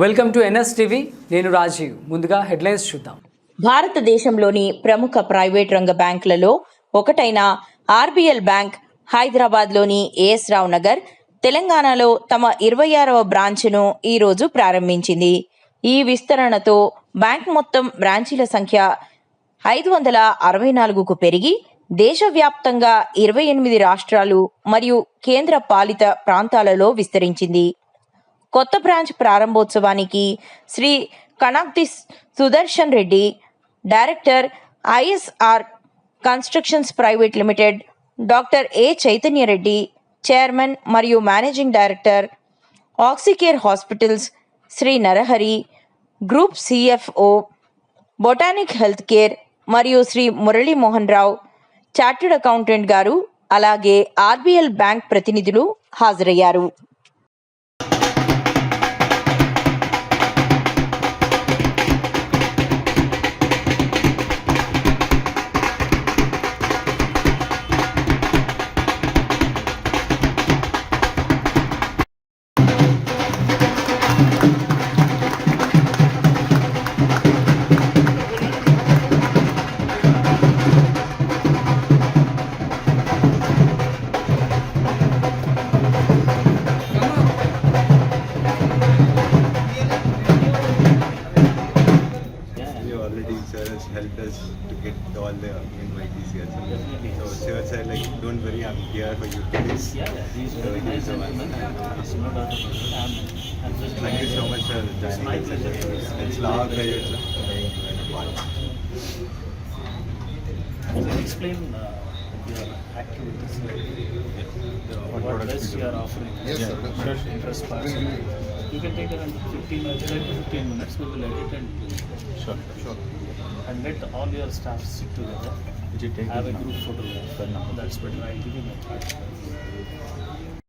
Welcome to NS TV నేను రాజీవ్. ముందుగా headlines చూద్దాం. భారతదేశంలోని ప్రముఖ ప్రైవేట్ రంగ బ్యాంకులలో ఒకటైన ఆర్బీఎల్ బ్యాంక్ హైదరాబాద్లోని ఏఎస్ రావు నగర్ తెలంగాణలో తమ ఇరవై ఆరవ బ్రాంచ్ను ఈరోజు ప్రారంభించింది. ఈ విస్తరణతో బ్యాంక్ మొత్తం బ్రాంచీల సంఖ్య ఐదు వందల అరవై నాలుగుకు పెరిగి దేశవ్యాప్తంగా ఇరవై ఎనిమిది రాష్ట్రాలు మరియు కేంద్ర పాలిత ప్రాంతాలలో విస్తరించింది. కొత్త బ్రాంచ్ ప్రారంభోత్సవానికి Shri Kanakti Sudarshan Reddy director ISR constructions private limited doctor A Chaitanya Reddy chairman మరియు managing director Oxycare hospitals Shri Narahari group CFO botanic health care మరియు శ్రీ మురళీ మోహన్ రావు చార్టెడ్ అకౌంటెంట్ గారు అలాగే ఆర్బీఎల్ బ్యాంక్ ప్రతినిధులు హాజరయ్యారు. We sir has helped us to get all the invites here. So sir said like don't worry I'm here for you guys. Yeah, yeah, he's So very thank you nice so much. gentleman. There's no doubt about it. I'm, I'm just. Thank you so much for It's my us. pleasure. It's our pleasure. sir. Can you explain uh, your activities, like the, what best you are offering? Yes, sir, definitely. Interest parts. You can take around 15, 10 to 15 minutes. We will edit and Sure. Sure. and let all your staff sit together. Did you take Have a group photograph. That's better. I'll give you my card.